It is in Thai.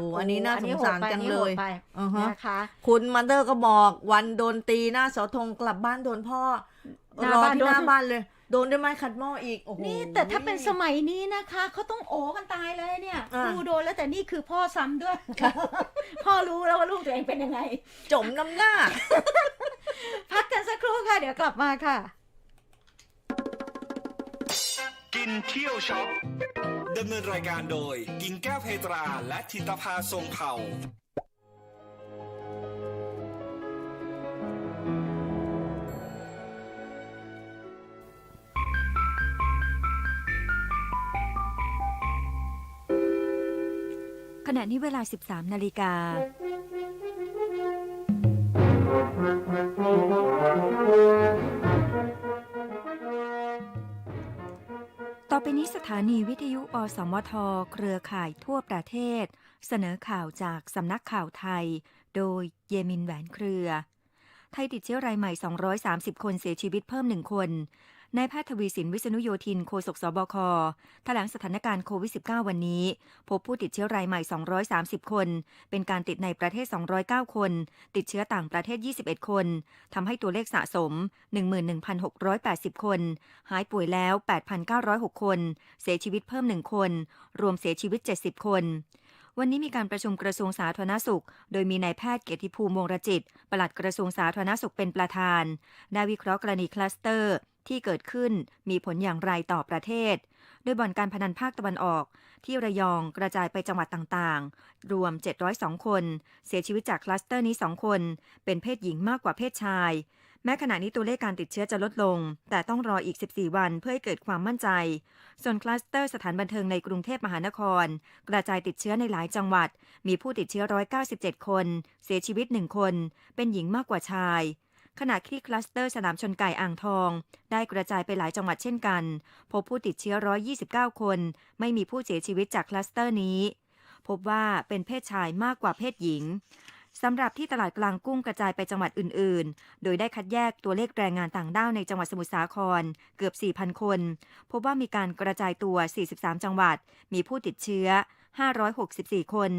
โอ้อันนี้น่าสงสารจังเลยอันนี้โหดไปอือฮะนะคะคุณมันเดอร์ก็บอกวันโดนตีหน้าเสาธงกลับบ้านโดนพ่อหน้ารอบ้านที่โดนหน้าบ้านเลย โดนด้วยไม้ขัดหม้ออีกโอ้โหนี่แต่ถ้าเป็นสมัยนี้นะคะเขาต้องโอกันตายเลยเนี่ยอะครูโดนแล้วแต่นี่คือพ่อซ้ำด้วย พ่อรู้แล้วว่าลูกตัวเองเป็นยังไง จมน้ำหน้า พักกันสักครู่ค่ะ เดี๋ยวกลับมาค่ะ กินเที่ยวช็อป ดำเนินรายการโดยกิ่งแก้วเพตราและธิตภาทรงเผ่า ขณะนี้เวลา 13 นาฬิกา ไปนี้สถานีวิทยุ อสมท เครือข่ายทั่วประเทศ เสนอข่าวจากสำนักข่าวไทย โดยเยมินแหวนเครือ ไทยติดเชื้อรายใหม่ 230 คนเสียชีวิตเพิ่มหนึ่งคน นายแพทย์ทวีสินวิษณุโยธินโฆษกสบคแถลงสถานการณ์โควิด -19 วันนี้ พบผู้ติดเชื้อรายใหม่ 230 คน เป็นการติดในประเทศ 209 คน ติดเชื้อต่างประเทศ 21 คน ทำให้ตัวเลขสะสม 11,680 คน หายป่วยแล้ว 8,906 คน เสียชีวิตเพิ่ม 1 คน รวมเสียชีวิต 70 คนวันนี้มีการประชุมกระทรวงสาธารณสุข โดยมีนายแพทย์เกียรติภูมิวงรจิต ปลัดกระทรวงสาธารณสุขเป็นประธาน ได้วิเคราะห์กรณีคลัสเตอร์ ที่เกิดขึ้นมีผลอย่างไรต่อประเทศ โดยบ่อนการพนันภาคตะวันออก ที่ระยองกระจายไปจังหวัดต่างๆ รวม 702 คน เสียชีวิตจากคลัสเตอร์นี้ 2 คน เป็นเพศหญิงมากกว่าเพศชาย แม้ขณะนี้ตัวเลขการติดเชื้อจะลดลง แต่ต้องรออีก 14 วันเพื่อให้เกิดความมั่นใจ ส่วนคลัสเตอร์สถานบันเทิงในกรุงเทพมหานคร กระจายติดเชื้อในหลายจังหวัด มีผู้ติดเชื้อ 197 คน เสียชีวิต 1 คน เป็นหญิงมากกว่าชาย ขณะที่คลัสเตอร์สนามชนไก่อ่างทอง ได้กระจายไปหลายจังหวัดเช่นกัน พบผู้ติดเชื้อ 129 คน ไม่มีผู้เสียชีวิตจากคลัสเตอร์นี้ พบว่าเป็นเพศชายมากกว่าเพศหญิงสำหรับที่ตลาดกลางกุ้งกระจายไปจังหวัดอื่น ๆ โดยได้คัดแยกตัวเลขแรงงานต่างด้าวในจังหวัดสมุทรสาคร เกือบ 4,000 คน พบว่ามีการกระจายตัว 43 จังหวัด มีผู้ติดเชื้อ 564 คน